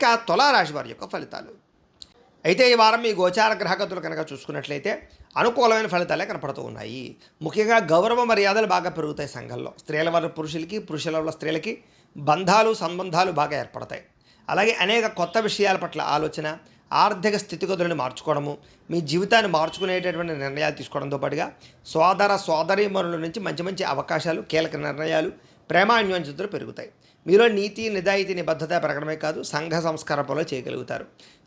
ఇక తులారాశి వారి యొక్క ఫలితాలు. అయితే ఈ వారం మీ గోచార గ్రహగతులు కనుక చూసుకున్నట్లయితే అనుకూలమైన ఫలితాలే కనపడుతూ ఉన్నాయి. ముఖ్యంగా గౌరవ మర్యాదలు బాగా పెరుగుతాయి సంఘంలో. స్త్రీల వల్ల పురుషులకి పురుషుల వల్ల స్త్రీలకి బంధాలు సంబంధాలు బాగా ఏర్పడతాయి. అలాగే అనేక కొత్త విషయాల పట్ల ఆలోచన ఆర్థిక స్థితిగతులను మార్చుకోవడము మీ జీవితాన్ని మార్చుకునేటటువంటి నిర్ణయాలు తీసుకోవడంతో పాటుగా సోదర సోదరీమరుల నుంచి మంచి మంచి అవకాశాలు కీలక నిర్ణయాలు ప్రేమాన్యోన్యతలు పెరుగుతాయి. మీలో నీతి నిజాయితీ నిబద్ధత పెరగడమే కాదు సంఘ సంస్కార పనులు చేయగలుగుతారు.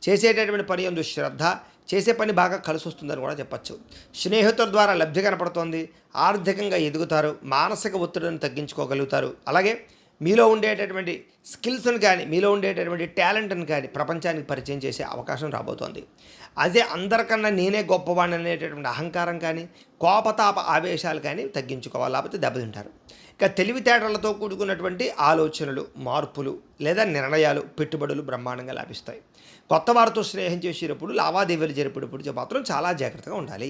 చేసేటటువంటి పని ఎందు శ్రద్ధ చేసే పని బాగా కలిసి వస్తుందని కూడా చెప్పచ్చు. స్నేహితుల ద్వారా లబ్ధి కనపడుతోంది ఆర్థికంగా ఎదుగుతారు మానసిక ఒత్తిడిని తగ్గించుకోగలుగుతారు. అలాగే మీలో ఉండేటటువంటి స్కిల్స్ని కానీ మీలో ఉండేటటువంటి టాలెంట్ని కానీ ప్రపంచానికి పరిచయం చేసే అవకాశం రాబోతోంది. అదే అందరికన్నా నేనే గొప్పవాడిని అనేటటువంటి అహంకారం కానీ కోపతాప ఆవేశాలు కానీ తగ్గించుకోవాలి లేకపోతే దెబ్బతింటారు. ఇక తెలివితేటలతో కూడుకున్నటువంటి ఆలోచనలు మార్పులు లేదా నిర్ణయాలు పెట్టుబడులు బ్రహ్మాండంగా లాభిస్తాయి. కొత్త వారితో స్నేహం చేసేటప్పుడు లావాదేవీలు జరిపేటప్పుడు మాత్రం చాలా జాగ్రత్తగా ఉండాలి.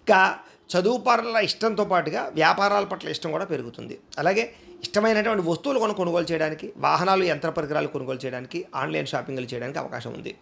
ఇంకా చదువు పట్ల ఇష్టంతో పాటుగా వ్యాపారాల పట్ల ఇష్టం కూడా పెరుగుతుంది. అలాగే ఇష్టమైనటువంటి వస్తువులు కొను కొనుగోలు చేయడానికి వాహనాలు యంత్ర పరికరాలు కొనుగోలు చేయడానికి ఆన్లైన్ షాపింగ్లు చేయడానికి అవకాశం ఉంది.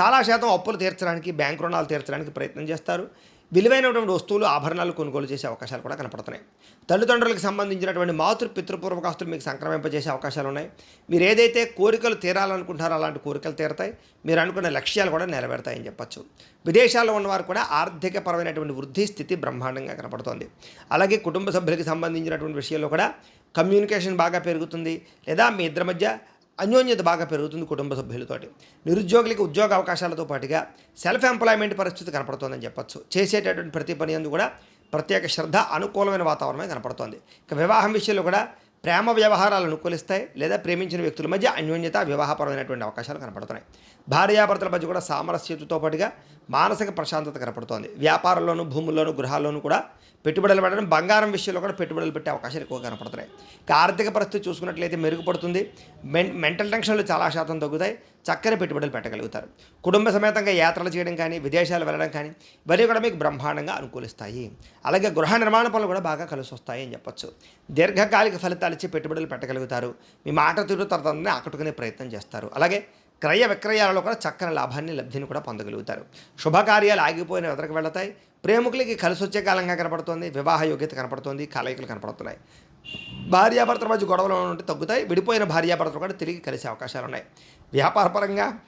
చాలా శాతం అప్పులు తీర్చడానికి బ్యాంక్ రుణాలు తీర్చడానికి ప్రయత్నం చేస్తారు. విలువైనటువంటి వస్తువులు ఆభరణాలు కొనుగోలు చేసే అవకాశాలు కూడా కనపడుతున్నాయి. తల్లిదండ్రులకు సంబంధించినటువంటి మాతృ పితృపూర్వకాస్తులు మీకు సంక్రమింపజేసే అవకాశాలు ఉన్నాయి. మీరు ఏదైతే కోరికలు తీరాలనుకుంటారో అలాంటి కోరికలు తీరతాయి. మీరు అనుకున్న లక్ష్యాలు కూడా నెరవేరుతాయని చెప్పచ్చు. విదేశాల్లో ఉన్నవారు కూడా ఆర్థికపరమైనటువంటి వృద్ధి స్థితి బ్రహ్మాండంగా కనపడుతోంది. అలాగే కుటుంబ సభ్యులకి సంబంధించినటువంటి విషయంలో కూడా కమ్యూనికేషన్ బాగా పెరుగుతుంది. లేదా మీ ఇద్దరి మధ్య అన్యోన్యత బాగా పెరుగుతుంది కుటుంబ సభ్యులతోటి. నిరుద్యోగులకి ఉద్యోగ అవకాశాలతో పాటుగా సెల్ఫ్ ఎంప్లాయ్మెంట్ పరిస్థితి కనపడుతోందని చెప్పొచ్చు. చేసేటటువంటి ప్రతి పని అందు కూడా ప్రత్యేక శ్రద్ధ అనుకూలమైన వాతావరణమే కనపడుతోంది. ఇక వివాహం విషయంలో కూడా ప్రేమ వ్యవహారాలు అనుకూలిస్తాయి లేదా ప్రేమించిన వ్యక్తుల మధ్య అన్యోన్యత వివాహపరమైనటువంటి అవకాశాలు కనపడుతున్నాయి. భార్యాభర్తల మధ్య కూడా సామరస్యతతో పాటుగా మానసిక ప్రశాంతత కనపడుతోంది. వ్యాపారంలోను భూముల్లోను గృహాల్లోనూ కూడా పెట్టుబడులు పెట్టడం బంగారం విషయంలో కూడా పెట్టుబడులు పెట్టే అవకాశాలు ఎక్కువ కనపడుతున్నాయి. ఇక ఆర్థిక పరిస్థితి చూసుకున్నట్లయితే మెరుగుపడుతుంది. మెన్ మెంటల్ టెన్షన్లు చాలా శాతం తగ్గుతాయి. చక్కని పెట్టుబడులు పెట్టగలుగుతారు. కుటుంబ సమేతంగా యాత్రలు చేయడం కానీ విదేశాలు వెళ్ళడం కానీ ఇవన్నీ కూడా మీకు బ్రహ్మాండంగా అనుకూలిస్తాయి. అలాగే గృహ నిర్మాణ పనులు కూడా బాగా కలిసి వస్తాయి అని చెప్పొచ్చు. దీర్ఘకాలిక ఫలితాలు ఇచ్చి పెట్టుబడులు పెట్టగలుగుతారు. మీ మాట తీరు తరతనే ఆకట్టుకునే ప్రయత్నం చేస్తారు. అలాగే క్రయ విక్రయాలలో కూడా చక్కని లాభాన్ని లబ్ధిని కూడా పొందగలుగుతారు. శుభకార్యాలు ఆగిపోయిన ఎదురకు వెళతాయి. ప్రేమికులకి కలిసి వచ్చే కాలంగా కనపడుతుంది. వివాహ యోగ్యత కనపడుతుంది. కలయికలు కనపడుతున్నాయి. భార్యాభర్తల మధ్య గొడవలు ఉంటే తగ్గుతాయి. విడిపోయిన భార్యాభర్తలు కూడా తిరిగి కలిసే అవకాశాలు ఉన్నాయి. వ్యాపారపరంగా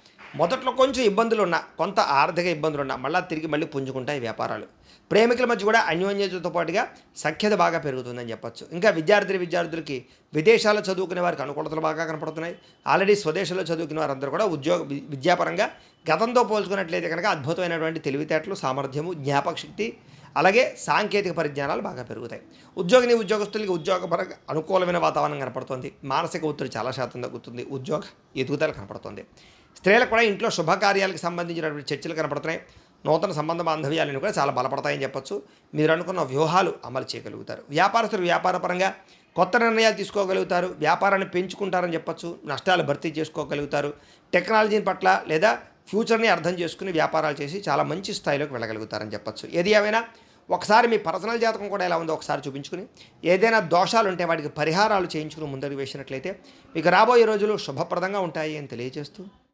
మొదట్లో కొంచెం ఇబ్బందులు ఉన్నా కొంత ఆర్థిక ఇబ్బందులు ఉన్నా మళ్ళీ తిరిగి మళ్ళీ పుంజుకుంటాయి వ్యాపారాలు. ప్రేమికుల మధ్య కూడా అన్యోన్యతతో పాటుగా సఖ్యత బాగా పెరుగుతుందని చెప్పొచ్చు. ఇంకా విద్యార్థి విద్యార్థులకి విదేశాల్లో చదువుకునే వారికి అనుకూలతలు బాగా కనపడుతున్నాయి. ఆల్రెడీ స్వదేశంలో చదువుకునే వారందరూ కూడా ఉద్యోగ విద్యాపరంగా గతంతో పోల్చుకున్నట్లయితే కనుక అద్భుతమైనటువంటి తెలివితేటలు సామర్థ్యము జ్ఞాపక శక్తి అలాగే సాంకేతిక పరిజ్ఞానాలు బాగా పెరుగుతాయి. ఉద్యోగిని ఉద్యోగస్తులకి ఉద్యోగపరంగా అనుకూలమైన వాతావరణం కనపడుతుంది. మానసిక ఒత్తిడి చాలా శాతం తగ్గుతుంది. ఉద్యోగ ఎదుగుదల కనపడుతుంది. స్త్రీలకు కూడా ఇంట్లో శుభకార్యాలకు సంబంధించినటువంటి చర్చలు కనపడుతున్నాయి. నూతన సంబంధ బాంధవ్యాలను కూడా చాలా బలపడతాయని చెప్పొచ్చు. మీరు అనుకున్న వ్యూహాలు అమలు చేయగలుగుతారు. వ్యాపారస్తులు వ్యాపారపరంగా కొత్త నిర్ణయాలు తీసుకోగలుగుతారు. వ్యాపారాన్ని పెంచుకుంటారని చెప్పొచ్చు. నష్టాలు భర్తీ చేసుకోగలుగుతారు. టెక్నాలజీ పట్ల లేదా ఫ్యూచర్ని అర్థం చేసుకుని వ్యాపారాలు చేసి చాలా మంచి స్థాయిలోకి వెళ్ళగలుగుతారని చెప్పొచ్చు. ఏది ఏమైనా ఒకసారి మీ పర్సనల్ జాతకం కూడా ఎలా ఉందో ఒకసారి చూపించుకుని ఏదైనా దోషాలు ఉంటే వాటికి పరిహారాలు చేయించుకుని ముందరికి వేసినట్లయితే మీకు రాబోయే రోజులు శుభప్రదంగా ఉంటాయి అని తెలియజేస్తూ